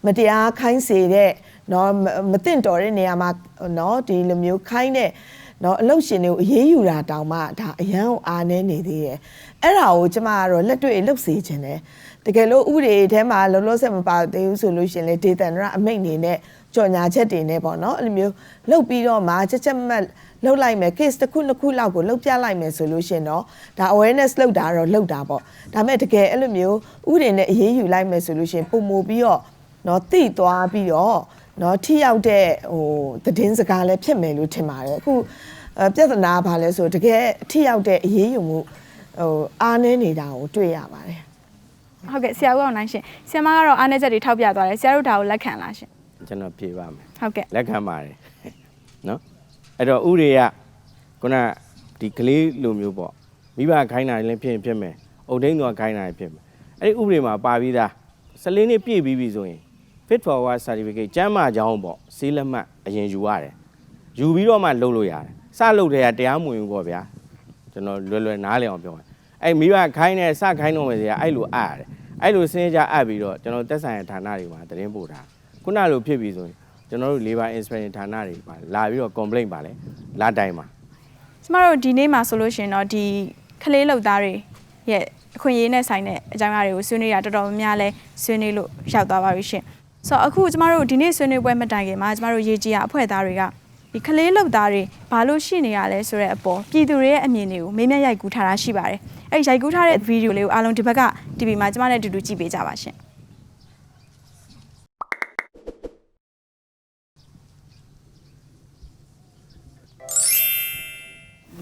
မတရားခိုင်းစေတဲ့เนาะမမသင့်တော်တဲ့နေရာမှာเนาะဒီလိုမျိုးခိုင်းတဲ့เนาะအလုတ်ရှင်တွေကိုအရေးယူတာတောင်မှဒါအရန်ကိုအားနည်းနေသေးတယ်အဲ့ဒါကိုကျမကတော့လက်တွေ့လှုပ်စေခြင်းတယ် တကယ်လို့ဥပဒေထဲမှာလောလောဆယ်မပါသေးဘူးဆိုလို့ရှရင်လေဒေသန္တရအမိန့်နေနဲ့ကြော်ညာချက်တွေနဲ့ပေါ့နော်အဲ့လိုမျိုးလှုပ်ပြီးတော့မှချက်ချက်မှတ် လှုပ်လိုက်မယ် case တစ်ခုနှစ်ခုလောက်ကိုလှုပ်ပြလိုက်မယ်ဆိုလို့ရှရင်တော့ဒါ awareness လှုပ်တာတော့လှုပ်တာပေါ့ဒါပေမဲ့တကယ်အဲ့လိုမျိုးဥပဒေနဲ့အရေးယူလိုက်မယ်ဆိုလို့ရှရင်ပုံမူပြီးတော့နော်တိသွားပြီးတော့နော်ထိရောက်တဲ့ဟိုသတင်းစကားလည်းဖြစ်မယ်လို့ထင်ပါတယ်အခုအဲပြဿနာကဘာလဲဆိုတကယ်ထိရောက်တဲ့အရေးယူမှုဟိုအားနည်းနေတာကိုတွေ့ရပါတယ်ဟုတ်ကဲ့ဆရာဦးအောင်နိုင်ရှင်ဆရာမကတော့အားနည်းချက်တွေထောက်ပြသွားတယ်ဆရာတို့ဒါကိုလက်ခံလားရှင်ကျွန်တော်ဖြေပါမယ်ဟုတ်ကဲ့လက်ခံပါတယ်နော် အဲ့တော့ဥရေကခုနဒီကလေးလိုမျိုးပေါ့မိဘခိုင်းတာလည်းဖြစ်ရင်ဖြစ်မယ်အုတ်ဒိန်းတော့ခိုင်းတာလည်းဖြစ်မယ်အဲ့ဒီဥပဒေမှာပါပြီးသား14နှစ်ပြည့်ပြီးပြီဆိုရင် fit for work certificate ကျမ်းမာကြောင်းပေါ့စေးလက်မှတ်အရင်ယူရတယ်ယူပြီးတော့မှလုပ်လို့ရတယ်စလုပ်တဲ့ကတရားမဝင်ဘူးပေါ့ဗျာကျွန်တော်လွယ်လွယ်နားလည်အောင်ပြောရင်အဲ့မိဘခိုင်းတယ်စခိုင်းတော့မယ်ဆိုရင်အဲ့လိုအပ်ရတယ်အဲ့လိုစင်းကြအပ်ပြီးတော့ကျွန်တော်တက်ဆိုင်ရာဌာနတွေမှာသတင်းပို့တာခုနလိုဖြစ်ပြီဆိုရင် ကျွန်တော်တို့ labor inspection ဌာနတွေမှာလာပြီးတော့ complaint ပါလဲလာတိုင်းမှာကျမတို့ဒီနေ့မှာဆိုလို့ရှရင်တော့ဒီကလေးလောက်သားတွေရဲ့အခွင့်အရေးနဲ့ဆိုင်တဲ့အကြောင်းအရာတွေကိုဆွေးနွေးရတော်တော်များများလဲဆွေးနွေးလို့ရောက်သွားပါပြီရှင်ဆိုတော့အခုကျမတို့ဒီနေ့ဆွေးနွေးပွဲမတိုင်ခင်မှာကျမတို့ရေးကြည့်ရအဖွဲ့သားတွေကဒီကလေးလောက်သားတွေဘာလို့ရှိနေရလဲဆိုတဲ့အပေါ်ပြည်သူတွေရဲ့အမြင်တွေကိုမေးမြန်းရိုက်ကူးထားတာရှိပါတယ်အဲ့ဒီရိုက်ကူးထားတဲ့ဗီဒီယိုလေးကိုအားလုံးဒီဘက်က TV မှာကျမနဲ့အတူတူကြည့်ပေးကြပါရှင်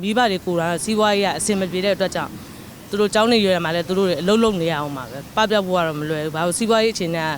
မိဘတွေကိုယ်တိုင်စီးပွားရေးကအဆင်မပြေတဲ့အတွက်ကြောင့်သူတို့ကျောင်းနေရွယ်မှာလည်းသူတို့တွေအလုပ်လုပ်နေရအောင်ပါပဲပပျောက်ဖို့ကတော့မလွယ်ဘူးဘာလို့စီးပွားရေးအခြေအနေက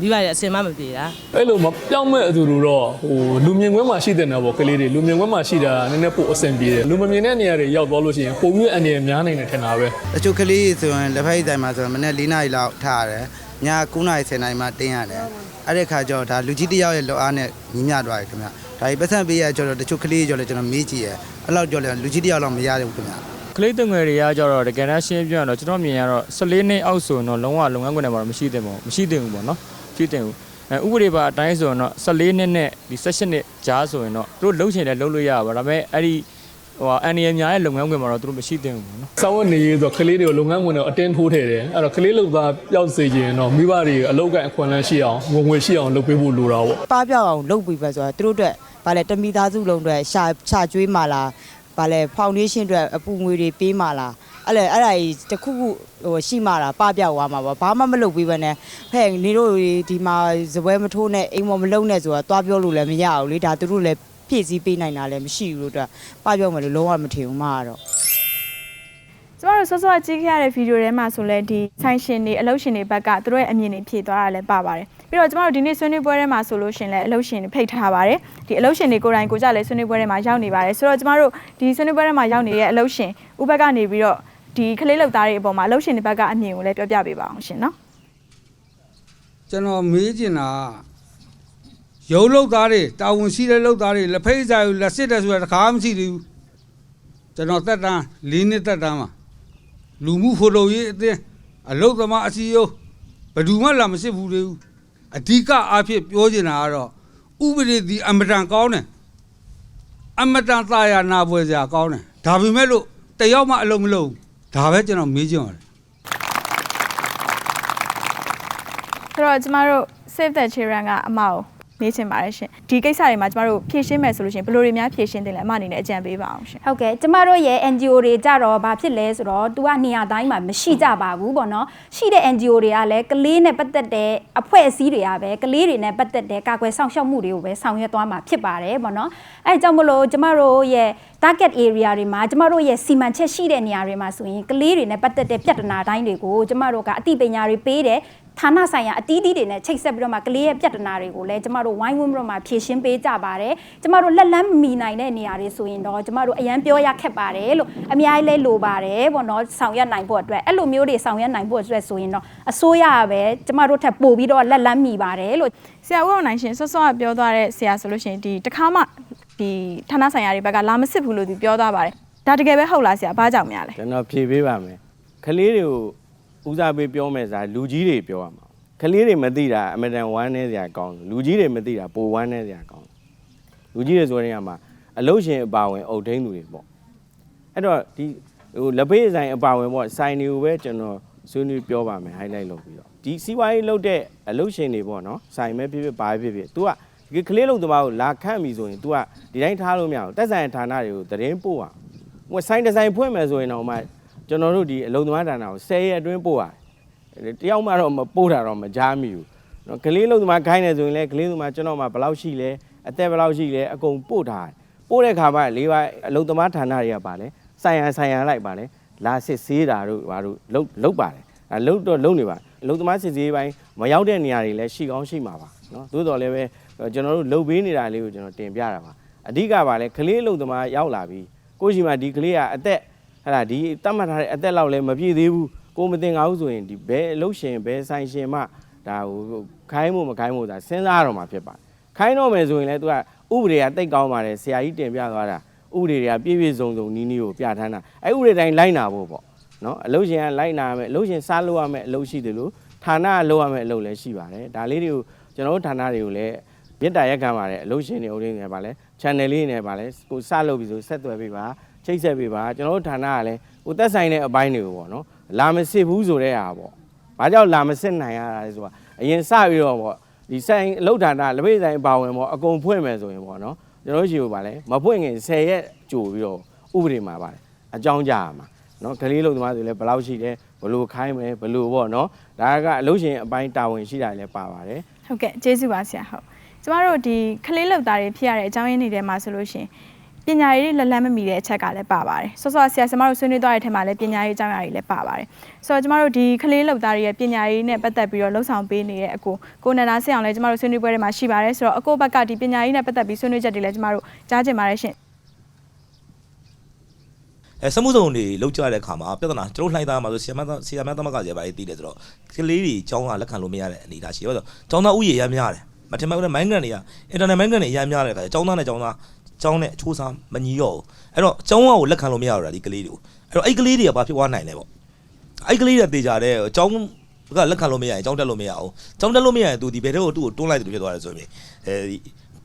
မိဘတွေအဆင်မမပြေတာအဲ့လိုမပြောင်းမဲ့အတူတူတော့ဟိုလူမြင်ကွင်းမှာရှိတဲ့နေပေါ့ကလေးတွေလူမြင်ကွင်းမှာရှိတာနည်းနည်းပိုအဆင်ပြေတယ်လူမမြင်တဲ့နေရာတွေရောက်သွားလို့ရှိရင်ပုံမြင့်အနေနဲ့များနိုင်တယ်ထင်တာပဲတချို့ကလေးဆိုရင်လက်ဖက်ရည်တိုင်မှာဆိုရင်မနေ့၄နာရီလောက်ထားရတယ်ည9နာရီ10နာရီမှတင်းရတယ်အဲ့ဒီခါကျတော့ဒါလူကြီးတစ်ယောက်ရဲ့လောအားနဲ့ညီမျှသွားတယ်ခင်ဗျ ဒါကြီးပတ်စံပေးရကျတော့တချို့ကလေးကျတော့လည်းကျွန်တော်မေးကြည့်ရအဲ့လောက်ကျတော့လူကြီးတစ်ယောက်လောက်မရဘူးခင်ဗျကလေးတငယ်တွေကကြတော့တကယ်တမ်းရှင်းပြရတော့ကျွန်တော်မြင်ရတော့14နှစ်အောက်ဆိုရင်တော့လုံးဝလုပ်ငန်းခွင်ထဲမှာတော့မရှိသင့်ပါဘူးမရှိသင့်ဘူးပေါ့နော်မရှိသင့်ဘူးအဲဥပဒေပါအတိုင်းဆိုရင်တော့14နှစ်နဲ့ဒီ18နှစ်ကြားဆိုရင်တော့သူတို့လှုပ်ချင်တယ်လှုပ်လို့ရပါဒါပေမဲ့အဲ့ဒီ ဟိုအန်ရီများရဲ့လုပ်ငန်းခွင်မှာတော့သူတို့မရှိသင့်ဘူးပေါ့နော်စောင်းဝတ်နေရေးဆိုကလေးတွေကိုလုပ်ငန်းဝင်တော့အတင်းထိုးထည့်တယ်အဲ့တော့ကလေးလုပ်သားပျောက်စေခြင်းတော့မိဘတွေအလုပ်ကအခွင့်အလမ်းရှိအောင်ငွေငွေရှိအောင်လုပ်ပေးဖို့လိုတာပေါ့ပပြောက်အောင်လုပ်ပြီးပဲဆိုတာသူတို့အတွက်ဗာလဲတမိသားစုလုံးအတွက်ရှာရှာကျွေးမှလားဗာလဲဖောင်ဒေးရှင်းအတွက်အပူငွေတွေပေးမှလားအဲ့လေအဲ့ဒါကြီးတစ်ခုခုဟိုရှိမှလားပပြောက်သွားမှာပေါ့ဘာမှမလုပ်ပြီးပဲနဲ့ဖဲ့နေတို့ဒီမှာဇပွဲမထိုးနဲ့အိမ်မော်မလုံနဲ့ဆိုတာသွားပြောလို့လည်းမရဘူးလေဒါသူတို့လည်း ဖြည့်ဆည်းပေးနိုင်တာလည်းမရှိဘူးလို့အတွက်ပပြောက်မယ်လို့လုံးဝမထင်ဘူးမကတော့ကျမတို့စောစောကြည့်ခဲ့ရတဲ့ဗီဒီယိုထဲမှာဆိုလဲဒီဆိုင်ရှင်တွေအလုပ်ရှင်တွေဘက်ကသူတို့ရဲ့အမြင်တွေဖြည့်သွားတာလည်းပါပါတယ်ပြီးတော့ကျမတို့ဒီနေ့ဆွေးနွေးပွဲထဲမှာဆိုလို့ရှရင်လဲအလုပ်ရှင်တွေဖိတ်ထားပါတယ်ဒီအလုပ်ရှင်တွေကိုယ်တိုင်ကိုကြလည်းဆွေးနွေးပွဲထဲမှာရောက်နေပါတယ်ဆိုတော့ကျမတို့ဒီဆွေးနွေးပွဲထဲမှာရောက်နေတဲ့အလုပ်ရှင်ဥဘက်ကနေပြီးတော့ဒီကလေးလောက်သားတွေအပေါ်မှာအလုပ်ရှင်တွေဘက်ကအမြင်ကိုလည်းပြောပြပေးပါအောင်ရှင်နော်ကျွန်တော်မေးချင်တာက ရုံးလောက်သားတွေတာဝန်ရှိတဲ့လောက်သားတွေလက်ဖိတ်စာကိုလက်စစ်တယ်ဆိုတာတခါမှမရှိသေးဘူးကျွန်တော်တက်တန်း၄နှစ်တက်တန်းမှာလူမှုဖိုတိုရေးအသင်းအလုတ်သမားအစည်းအရုံးဘယ်သူမှလာမရှိဘူးလေဘူးအဓိကအားဖြင့်ပြောချင်တာကတော့ဥပဒေဒီအမတန်ကောင်းတယ်အမတန်သာယာနာပွဲစရာကောင်းတယ်ဒါပေမဲ့လို့တယောက်မှအလုံးမလုံးဒါပဲကျွန်တော်မေးချင်ပါတယ်ဆိုတော့ကျမတို့ Save the Children ကအမကို မေးချင်ပါတယ်ရှင်ဒီကိစ္စတွေမှာကျမတို့ဖြည့်ရှင်းမယ်ဆိုလို့ရှိရင်ဘယ်လိုတွေများဖြည့်ရှင်းတင်လဲအမအနေနဲ့အကြံပေးပါအောင်ရှင်ဟုတ်ကဲ့ကျမတို့ရဲ့ NGO တွေကြတော့ဘာဖြစ်လဲဆိုတော့ तू ကနေရာတိုင်းမှာမရှိကြပါဘူးပေါ့နော်ရှိတဲ့ NGO တွေကလည်းကလေးနဲ့ပတ်သက်တဲ့အဖွဲ့အစည်းတွေကပဲကလေးတွေနဲ့ပတ်သက်တဲ့ကာကွယ်ဆောင်ရှောက်မှုတွေကိုပဲဆောင်ရွက်သွားမှာဖြစ်ပါတယ်ပေါ့နော်အဲဒါကြောင့်မလို့ကျမတို့ရဲ့ target area တွေမှာကျမတို့ရဲ့စီမံချက်ရှိတဲ့နေရာတွေမှာဆိုရင်ကလေးတွေနဲ့ပတ်သက်တဲ့ပြဿနာတိုင်းတွေကိုကျမတို့ကအသိပညာတွေပေးတယ် ဌာနဆိုင်ရာအတီးတီးတွေနဲ့ချိတ်ဆက်ပြီးတော့မှကလေးရဲ့ပြဿနာတွေကိုလည်းကျမတို့ဝိုင်းဝန်းပြီးတော့မှဖြေရှင်းပေးကြပါတယ်ကျမတို့လက်လန်းမမီနိုင်တဲ့နေရာတွေဆိုရင်တော့ကျမတို့အရန်ပြောရခက်ပါတယ်လို့အများကြီးလဲလိုပါတယ်ပေါ့နော်ဆောင်ရွက်နိုင်ဖို့အတွက်အဲ့လိုမျိုးတွေဆောင်ရွက်နိုင်ဖို့အတွက်ဆိုရင်တော့အစိုးရကပဲကျမတို့ထပ်ပို့ပြီးတော့လက်လန်းမီပါတယ်လို့ဆရာဦးအောင်နိုင်ရှင်စောစောကပြောသွားတဲ့ဆရာဆိုလို့ရှိရင်ဒီတခါမှဒီဌာနဆိုင်ရာတွေဘက်ကလာမစစ်ဘူးလို့သူပြောသွားပါတယ်ဒါတကယ်ပဲဟုတ်လားဆရာဘာကြောင့်များလဲကျွန်တော်ဖြေပေးပါမယ်ကလေးတွေကို ဦးစားပေးပြောမယ်စားလူကြီးတွေပြောရမှာကလေးတွေမသိတာအမတန်ဝမ်းနေစရာကောင်းတယ်လူကြီးတွေမသိတာပိုဝမ်းနေစရာကောင်းတယ်လူကြီးတွေဆိုတဲ့နေရာမှာအလုရှင်အပါဝင်အုတ်ထင်းသူတွေပေါ့အဲ့တော့ဒီဟိုလက်ဖေးဆိုင်အပါဝင်ပေါ့ဆိုင်တွေကိုပဲကျွန်တော်ဆွေးနွေးပြောပါမယ် highlight လုပ်ပြီးတော့ဒီစီးပွားရေးလုပ်တဲ့အလုရှင်တွေပေါ့နော်ဆိုင်ပဲဖြစ်ဖြစ်ဘာပဲဖြစ်ဖြစ် तू ကဒီကလေးလုံးသမားကိုလာခန့်ပြီဆိုရင် तू ကဒီတိုင်းထားလို့မရဘူးတက်ဆိုင်ဌာနတွေကိုသတင်းပို့အောင်ဟိုဆိုင်ဒီဇိုင်ဖွင့်မယ်ဆိုရင်တော့မှ ကျွန်တော်တို့ဒီအလုံသမားဌာနကို10ရက်အတွင်းပို့ရတယ်တယောက်မှတော့မပို့တာတော့မကြားမိဘူးနော်ကလေးလုံသမားခိုင်းတယ်ဆိုရင်လည်းကလေးလုံသမားကျွန်တော်မှဘယ်လောက်ရှိလဲအသက်ဘယ်လောက်ရှိလဲအကုန်ပို့ထားတယ်ပို့တဲ့ခါမှလေးပါအလုံသမားဌာနတွေကပါလဲဆိုင်ရန်ဆိုင်ရန်လိုက်ပါလဲလာစစ်ဆေးတာတို့ဘာတို့လုတ်လုတ်ပါတယ်အဲလုတ်တော့လုတ်နေပါအလုံသမားစစ်ဆေးပိုင်းမရောက်တဲ့နေရာတွေလည်းရှိကောင်းရှိမှာပါနော်သို့တော်လည်းပဲကျွန်တော်တို့လုတ်ပေးနေတာလေးကိုကျွန်တော်တင်ပြတာပါအဓိကပါလဲကလေးလုံသမားရောက်လာပြီးကိုရှိမှဒီကလေးကအသက် ဟဲ့လားဒီတတ်မှတ်ထားတဲ့အသက်လောက်လည်းမပြည့်သေးဘူးကိုမတင်ငါဘူးဆိုရင်ဒီဘဲအလုတ်ရှင်ဘဲဆိုင်ရှင်မှဒါဟိုခိုင်းမှုမခိုင်းမှုဒါစဉ်းစားတော့မှာဖြစ်ပါတယ်ခိုင်းတော့မယ်ဆိုရင်လည်း तू ကဥပဒေကတိတ်ကောင်းပါတယ်ဆရာကြီးတင်ပြသွားတာဥပဒေတွေကပြည့်ပြည့်စုံစုံနီးနီးကိုပြဋ္ဌာန်းတာအဲဥပဒေတိုင်းလိုက်နာဖို့ပေါ့နော်အလုတ်ရှင်ကလိုက်နာမယ်အလုတ်ရှင်စားလို့ရမယ်အလုတ်ရှိတယ်လို့ဌာနကလုပ်ရမယ်အလုတ်လည်းရှိပါတယ်ဒါလေးတွေကိုကျွန်တော်တို့ဌာနတွေကိုလည်းမြစ်တာရက်ခံပါတယ်အလုတ်ရှင်တွေဦးရင်းနေပါလဲ channel လေးနဲ့ပါလဲကိုစလုပ်ပြီးဆိုဆက်သွယ်ပေးပါ ချိတ်ဆက်ပေးပါကျွန်တော်တို့ဌာနကလည်းဟိုသက်ဆိုင်တဲ့အပိုင်းတွေကိုပေါ့နော်လာမစစ်ဘူးဆိုတဲ့ဟာပေါ့ဘာကြောင့်လာမစစ်နိုင်ရတာလဲဆိုတာအရင်စပြီးတော့ပေါ့ဒီဆိုင်အလုပ်ဌာနလက်ဖေးဆိုင်အပါဝင်ပေါ့အကုန်ဖွင့်မယ်ဆိုရင်ပေါ့နော်ကျွန်တော်တို့ရှိကိုပါလဲမဖွင့်ခင်10ရက်ကြိုပြီးတော့ဥပဒေမှာပါလဲအကြောင်းကြားရမှာနော်ကလေးလုံးသမားဆိုလည်းဘယ်လောက်ရှိတယ်ဘယ်လိုခိုင်းမယ်ဘယ်လိုပေါ့နော်ဒါကအလုပ်ရှင်အပိုင်းတာဝန်ရှိတာလည်းပါပါတယ်ဟုတ်ကဲ့ကျေးဇူးပါဆရာဟုတ်ကျမတို့ဒီကလေးလောက်သားတွေဖြစ်ရတဲ့အကြောင်းရင်းတွေထဲမှာဆိုလို့ရှိရင် ပညာရေးလက်လန်းမမီတဲ့အချက်ကလည်းပါပါတယ်ဆော့ဆော့ဆရာကျမတို့ဆွေးနွေးသွားတဲ့ထဲမှာလည်းပညာရေးအကြောင်းအရာတွေလည်းပါပါတယ်ဆိုတော့ကျမတို့ဒီကလေးလောက်သားတွေရဲ့ပညာရေးနဲ့ပတ်သက်ပြီးတော့လှုပ်ဆောင်ပေးနေတဲ့အကိုကိုနန္ဒာဆင်အောင်လည်းကျမတို့ဆွေးနွေးပွဲတွေမှာရှိပါတယ်ဆိုတော့အကိုဘက်ကဒီပညာရေးနဲ့ပတ်သက်ပြီးဆွေးနွေးချက်တွေလည်းကျမတို့ကြားချင်ပါတယ်ရှင်အဲစမှုစုံတွေလောက်ကြတဲ့အခါမှာပြဿနာကျွန်တော်လှိုင်းသားမှာဆိုဆီယမဆီယမသမကကြီးပါလေးတည်တယ်ဆိုတော့ကလေးတွေကျောင်းကလက်ခံလို့မရတဲ့အနေအထားရှိတယ်ဆိုတော့ကျောင်းသားဥယျာဉ်ရမ်းများတယ်မထင်မှတ်ဘူးမိုင်းကန်တွေကအင်တာနက်မိုင်းကန်တွေရမ်းများတဲ့အခါကျောင်းသားနဲ့ကျောင်းသား ကျောင်းနဲ့အချိုးစားမညီတော့ဘူးအဲ့တော့ကျောင်းကကိုလက်ခံလို့မရတော့တာဒီကလေးတွေကိုအဲ့တော့အဲ့ကလေးတွေကဘာဖြစ်သွားနိုင်လဲပေါ့အဲ့ကလေးတွေတေချာတဲ့ကျောင်းကလက်ခံလို့မရရင်ကျောင်းတက်လို့မရအောင်ကျောင်းတက်လို့မရရင်သူဒီဘယ်တော့သူ့ကိုတွန်းလိုက်တယ်လို့ဖြစ်သွားတယ်ဆိုရင်အဲဒီ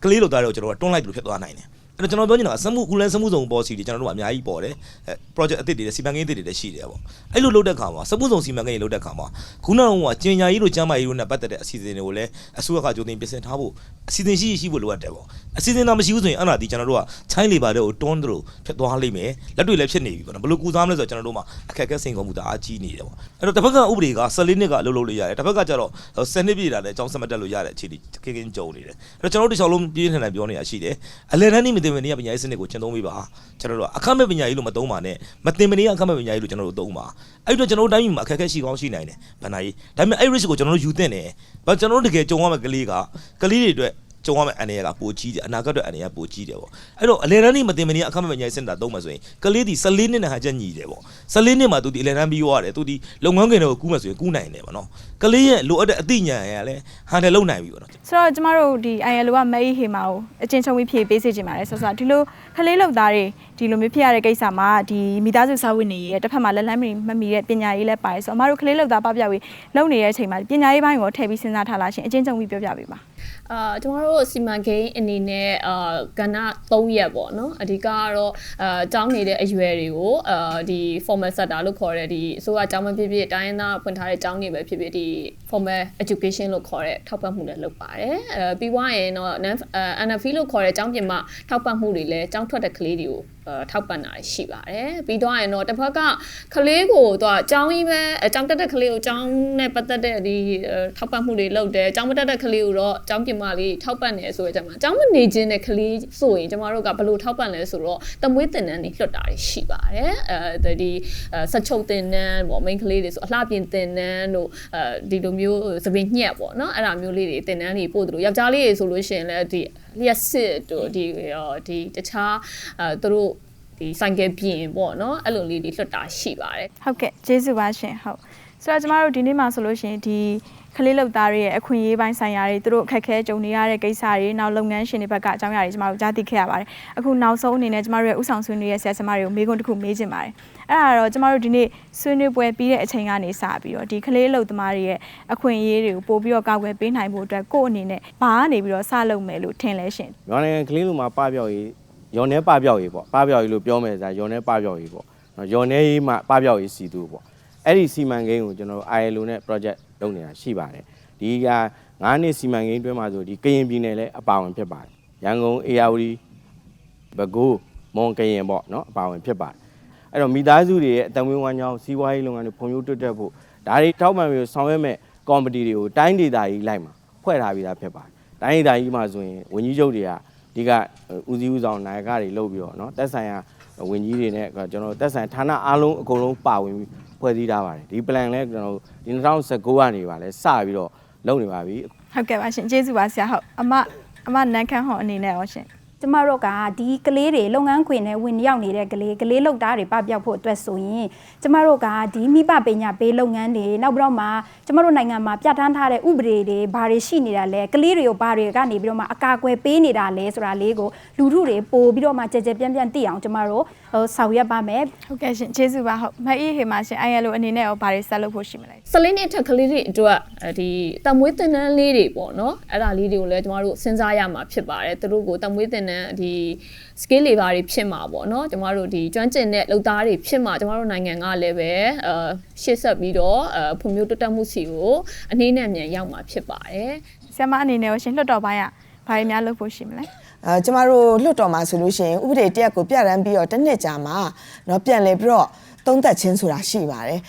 ကလေးလိုသားတွေကိုကျွန်တော်ကတွန်းလိုက်တယ်လို့ဖြစ်သွားနိုင်တယ် အဲ့တော့ကျွန်တော်ပြောချင်တာကစမှုကုလဲစမှုစုံ policy တွေကျွန်တော်တို့ကအများကြီးပေါ်တယ်အဲ project အသစ်တွေစီမံကိန်းအသစ်တွေလည်းရှိတယ်ပေါ့အဲ့လိုလုပ်တဲ့ခါမှာစမှုစုံစီမံကိန်းတွေလုပ်တဲ့ခါမှာခုနကကျင်ညာရေးတို့ကျမ်းမာရေးတို့နဲ့ပတ်သက်တဲ့အစီအစဉ်တွေကိုလည်းအစိုးရကကြိုတင်ပြင်ဆင်ထားဖို့အစီအစဉ်ရှိရှိဖို့လိုအပ်တယ်ပေါ့အစီအစဉ်တော့မရှိဘူးဆိုရင်အဲ့ဒါဒီကျွန်တော်တို့ကချိုင်းလေပါတဲ့ကိုတွန်းတယ်လို့ဖြစ်သွားလိမ့်မယ်လက်တွေလည်းဖြစ်နေပြီပေါ့နော်ဘယ်လိုကူစားမလဲဆိုတော့ကျွန်တော်တို့မှာအခက်အခဲစိန်ခေါ်မှုတအားကြီးနေတယ်ပေါ့အဲ့တော့တစ်ဖက်ကဥပဒေက14နှစ်ကအလုပ်လုပ်လို့ရတယ်တစ်ဖက်ကကျတော့10နှစ်ပြည့်တာလည်းအကြောင်းစမတက်လို့ရတဲ့အခြေအနေခင်းခင်းကြုံနေတယ်အဲ့တော့ကျွန်တော်တို့တစ်ချောင်းလုံးပြင်းထန်ထန်ပြောနေတာရှိတယ်အလယ်တန်းနေမသိမနေရပညာရေးစနစ်ကိုကျင့်သုံးပေးပါကျွန်တော်တို့အခက်မဲ့ပညာရေးလို့မသုံးပါနဲ့မသိမနေအခက်မဲ့ပညာရေးလို့ကျွန်တော်တို့သုံးပါအဲ့တော့ကျွန်တော်တို့တိုင်းပြည်မှာအခက်အခဲရှိကောင်းရှိနိုင်တယ်ဗန္နာရေးဒါပေမဲ့အဲ့ risk ကိုကျွန်တော်တို့ယူသင့်တယ်ဘာကျွန်တော်တို့တကယ်ကြုံရမယ့်ကလေးကကလေးတွေအတွက် ကြုံရမယ့်အနေရကပိုကြီးတယ်အနာဂတ်အတွက်အနေရပိုကြီးတယ်ပေါ့အဲ့တော့အလယ်တန်းနေမတင်မနေအခက်မဲ့ပညာရေးစင်တာသုံးမှဆိုရင်ကလေးဒီ14နှစ်နဲ့ဟာချက်ညီတယ်ပေါ့14နှစ်မှာသူဒီအလယ်တန်းပြီးသွားတယ်သူဒီလုပ်ငန်းခွင်တွေကိုကူးမှဆိုရင်ကူးနိုင်တယ်ပေါ့နော်ကလေးရဲ့လိုအပ်တဲ့အသိဉာဏ်ရလည်းဟန်တယ်လုံနိုင်ပြီပေါ့နော်ဆိုတော့ကျမတို့ဒီ ILO ကမအေးဟေမာကိုအချင်းချုပ်ပြီးဖြည့်ပေးစေချင်ပါတယ်ဆိုတော့ဒီလိုခလေးလောက်သားတွေဒီလိုမျိုးဖြစ်ရတဲ့ကိစ္စမှာဒီမိသားစုစာဝင်နေရဲ့တစ်ဖက်မှာလက်လန်းမမီတဲ့ပညာရေးလည်းပါတယ်ဆိုတော့အမတို့ခလေးလောက်သားပပျောက်ပြီးလုံနေတဲ့အချိန်မှာပညာရေးပိုင်းကိုထည့်ပြီးစဉ်းစားထားလားရှင်အချင်းချုပ်ပြီးပြောပြပေးပါ အအာကျမတို့စီမံကိန်းအနေနဲ့အာကဏ္ဍ3ရက်ပေါ့နော်အဓိကကတော့အာကျောင်းနေတဲ့အရွယ်တွေကိုအာဒီ formal sector လို့ခေါ်တဲ့ဒီအစိုးရကျောင်းမဖြစ်ဖြစ်တိုင်းရင်းသားဖွင့်ထားတဲ့ကျောင်းတွေပဲဖြစ်ဖြစ်ဒီ formal education လို့ခေါ်တဲ့ထောက်ပံ့မှုတွေလုပ်ပါတယ်အဲပြီးွားရင်တော့ NFI လို့ခေါ်တဲ့ကျောင်းပြင်မှာထောက်ပံ့မှုတွေလည်းကျောင်းထွက်တဲ့ကလေးတွေကိုအာထောက်ပံ့တာရှိပါတယ်ပြီးတော့ရင်တော့တစ်ဖက်ကကလေးကိုတော့အကြောင်းကြီးပဲအကြောင်းတက်တဲ့ကလေးကိုအကြောင်းနဲ့ပတ်သက်တဲ့ဒီထောက်ပံ့မှုတွေလုပ်တယ်အကြောင်းမတက်တဲ့ကလေးကိုတော့အကြောင်းပြင်မလေးထောက်ပံ့နေဆိုတဲ့အချိန်မှာအကြောင်းမနေခြင်းတဲ့ကလေးဆိုရင်ကျမတို့ကဘယ်လိုထောက်ပံ့လဲဆိုတော့တမွေးတင်တန်းတွေလွှတ်တာတွေရှိပါတယ်အဲဒီဆက်ချုပ်တင်တန်းပေါ့ main ကလေးတွေဆိုအလှပြင်တင်တန်းတို့အဲဒီလိုမျိုးသပင်ညက်ပေါ့နော်အဲ့ဒါမျိုးလေးတွေတင်တန်းတွေပို့တယ်လို့ယောက်ျားလေးတွေဆိုလို့ရှိရင်လည်းဒီလျက်စစ်တို့ဒီဒီတခြားအဲသူတို့ဒီဆိုင်ကယ်ပြင်ပေါ့နော်အဲ့လိုလေးတွေလွှတ်တာရှိပါတယ်ဟုတ်ကဲ့ကျေးဇူးပါရှင်ဟုတ် ဆိုတော့ကျမတို့ဒီနေ့မှာဆိုလို့ရှိရင်ဒီကလေးလုပ်သားတွေရဲ့အခွင့်အရေးပိုင်းဆိုင်ရာတွေသူတို့အခက်အခဲကြုံနေရတဲ့ကိစ္စတွေနောက်လုပ်ငန်းရှင်တွေဘက်ကအကြောင်းအရာတွေကျမတို့ကြားသိခဲ့ရပါတယ်အခုနောက်ဆုံးအနေနဲ့ကျမတို့ရဲ့ဥဆောင်ဆွေးနွေးရဲ့ဆရာဆရာမတွေကိုမေးခွန်းတစ်ခုမေးချင်ပါတယ်အဲ့ဒါတော့ကျမတို့ဒီနေ့ဆွေးနွေးပွဲပြီးတဲ့အချိန်ကနေစပြီးတော့ဒီကလေးလုပ်သမားတွေရဲ့အခွင့်အရေးတွေကိုပို့ပြီးတော့ကာကွယ်ပေးနိုင်ဖို့အတွက်ကိုယ့်အနေနဲ့ဘာကနေပြီးတော့စလုပ်မယ်လို့ထင်လဲရှင်မြန်မာနိုင်ငံကလေးလူမှာပပျောက်ရေးရော်နေပပျောက်ရေးပေါ့ပပျောက်ရေးလို့ပြောမယ်ဆိုရော်နေပပျောက်ရေးပေါ့နော်ရော်နေရေးမှာပပျောက်ရေးစီတူပေါ့ အဲ့ဒီစီမံကိန်းကိုကျွန်တော်တို့ ILO နဲ့ project လုပ်နေတာရှိပါတယ်ဒီက9နှစ်စီမံကိန်းတွင်းမှာဆိုဒီကရင်ပြည်နယ်လည်းအပါဝင်ဖြစ်ပါတယ်ရန်ကုန် ARD ပဲခူးမွန်ကရင်ပေါ့နော်အပါဝင်ဖြစ်ပါတယ်အဲ့တော့မိသားစုတွေရဲ့အတံဝင်းဝမ်းကြောင်းစီးပွားရေးလုပ်ငန်းတွေဖွံ့ဖြိုးတိုးတက်ဖို့ဒါတွေထောက်ပံ့ပြီးဆောင်ရွက်မဲ့ကော်မတီတွေကိုတိုင်းဒေသကြီးလိုက်မှာဖွဲ့ထားပြီးသားဖြစ်ပါတယ်တိုင်းဒေသကြီးမှာဆိုရင်ဝန်ကြီးချုပ်တွေက ဒီကဦးစီးဦးဆောင်နိုင်ကတွေလုပ်ပြီးတော့เนาะတက်ဆိုင်ရာဝင်ကြီးတွေနဲ့ကျွန်တော်တက်ဆိုင်ဌာနအားလုံးအကုန်လုံးပါဝင်ပြီး ဖွဲ့စည်းထားပါတယ်ဒီ plan လဲကျွန်တော်ဒီ2019ကနေပါလဲစပြီးတော့လုပ်နေပါပြီဟုတ်ကဲ့ပါရှင်ကျေးဇူးပါဆရာဟုတ်အမအမနန်းခမ်းဟောအနေနဲ့ရောရှင်ကျမတို့ကဒီကလေးတွေလုပ်ငန်းခွင်နဲ့ဝင်ရောက်နေတဲ့ကလေးကလေးလုပ်သားတွေပပျောက်ဖို့အတွက်ဆိုရင်ကျမတို့ကဒီမိဘပညာပေးလုပ်ငန်းတွေနောက်ပြီးတော့မှကျမတို့နိုင်ငံမှာပြဋ္ဌာန်းထားတဲ့ဥပဒေတွေဘာတွေရှိနေတာလဲကလေးတွေကိုဘာတွေကနေပြီးတော့မှအကာအကွယ်ပေးနေတာလဲဆိုတာလေးကိုလူထုတွေပို့ပြီးတော့မှကြဲကြဲပြန့်ပြန့်သိအောင်ကျမတို့ ဟိုဆောင်ရွက်ပါမယ်ဟုတ်ကဲ့ရှင်ကျေးဇူးပါဟုတ်မအေးဟေမှာရှင်အိုင်ရလိုအနေနဲ့ရောဘာတွေဆက်လုပ်ဖို့ရှိမလဲစလင်းနဲ့ထက်ကလေးတွေအတွက်ဒီတမွေးတင်တန်းလေးတွေပေါ့နော်အဲ့ဒါလေးတွေကိုလည်းကျမတို့စဉ်းစားရမှာဖြစ်ပါတယ်သူတို့ကိုတမွေးတင်တန်းဒီ skill labor တွေဖြစ်မှာပေါ့နော်ကျမတို့ဒီကျွမ်းကျင်တဲ့လုပ်သားတွေဖြစ်မှာကျမတို့နိုင်ငံကလည်းပဲအဲရှေ့ဆက်ပြီးတော့အဲဖွံ့ဖြိုးတိုးတက်မှုစီကိုအနည်းနဲ့အမြန်ရောက်မှာဖြစ်ပါတယ်ဆရာမအနေနဲ့ရောရှင်လွတ်တော်ပိုင်းကဘာတွေများလုပ်ဖို့ရှိမလဲ အဲကျမတို့လွတ်တော်မှာဆိုလို့ရှိရင်ဥပဒေတရက်ကိုပြဋ္ဌာန်းပြီးတော့တစ်နှစ်ကြာမှာเนาะပြန်လဲပြီးတော့သုံးသက်ခြင်းဆိုတာရှိပါတယ်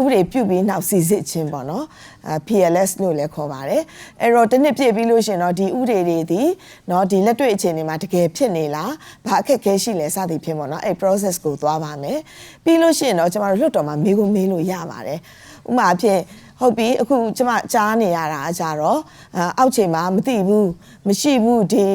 ဥပဒေပြုပြီးနောက်စီစစ်ခြင်းပေါ့နော်အဲ PLS လို့လည်းခေါ်ပါတယ်အဲ့တော့တစ်နှစ်ပြည့်ပြီးလို့ရှရင်တော့ဒီဥပဒေတွေဒီเนาะဒီလက်တွေ့အခြေအနေမှာတကယ်ဖြစ်နေလားဘာအခက်အခဲရှိလဲစသည်ဖြင့်ပေါ့နော်အဲ့ process ကိုသွားပါမယ်ပြီးလို့ရှရင်တော့ကျမတို့လွတ်တော်မှာမေးခွန်းမေးလို့ရပါတယ်ဥပမာအဖြစ် ဟုတ်ပြီအခုကျမကြားနေရတာကြတော့အာအောက်ချိန်မှာမသိဘူးမရှိဘူးဒီ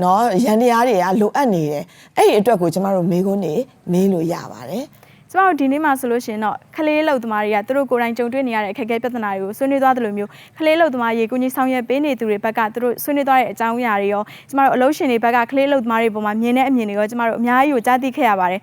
เนาะရန်တရားတွေကလိုအပ်နေတယ်အဲ့ဒီအတွက်ကိုကျမတို့မေးခွန်းနေမေးလို့ရပါတယ် ကျမတို့ဒီနေ့မှာဆိုလို့ရှိရင်တော့ခလေးလောက်သမားတွေကသူတို့ကိုယ်တိုင်ကြုံတွေ့နေရတဲ့အခက်အခဲပြဿနာတွေကိုဆွေးနွေးသွားတယ်လို့မျိုးခလေးလောက်သမားရေကူညီဆောင်ရွက်ပေးနေသူတွေဘက်ကသူတို့ဆွေးနွေးသွားတဲ့အကြောင်းအရာတွေရောကျမတို့အလုပ်ရှင်တွေဘက်ကခလေးလောက်သမားတွေပေါ်မှာမြင်တဲ့အမြင်တွေရောကျမတို့အများကြီးကိုကြားသိခဲ့ရပါတယ်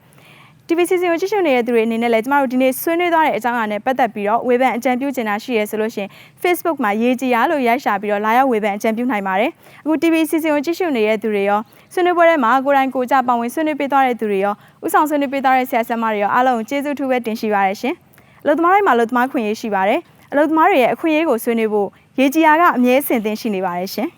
TVCC ကိုကြည့်ရှုနေတဲ့သူတွေအနေနဲ့လည်းကျမတို့ဒီနေ့ဆွေးနွေးသွားတဲ့အကြောင်းအရာနဲ့ပတ်သက်ပြီးတော့ဝေဖန်အကြံပြုချင်တာရှိရဲဆိုလို့ရှိရင် Facebook မှာရေးကြည့်ရလို့ရိုက်ရှာပြီးတော့လာရောက်ဝေဖန်အကြံပြုနိုင်ပါတယ်အခု TVCC ကိုကြည့်ရှုနေတဲ့သူတွေရောဆွေးနွေးပွဲထဲမှာကိုယ်တိုင်ကိုယ်ကြပါဝင်ဆွေးနွေးပေးသွားတဲ့သူတွေရောဥဆောင်ဆွေးနွေးပေးသွားတဲ့ဆရာဆရာမတွေရောအားလုံးကိုကျေးဇူးထူးပဲတင်ရှိပါရရှင်အလုပ်သမားတွေမှာအလုပ်သမားခွင့်ရေးရှိပါတယ်အလုပ်သမားတွေရဲ့အခွင့်အရေးကိုဆွေးနွေးဖို့ရေးကြည်ယာကအမြဲအဆင်သင့်ရှိနေပါတယ်ရှင်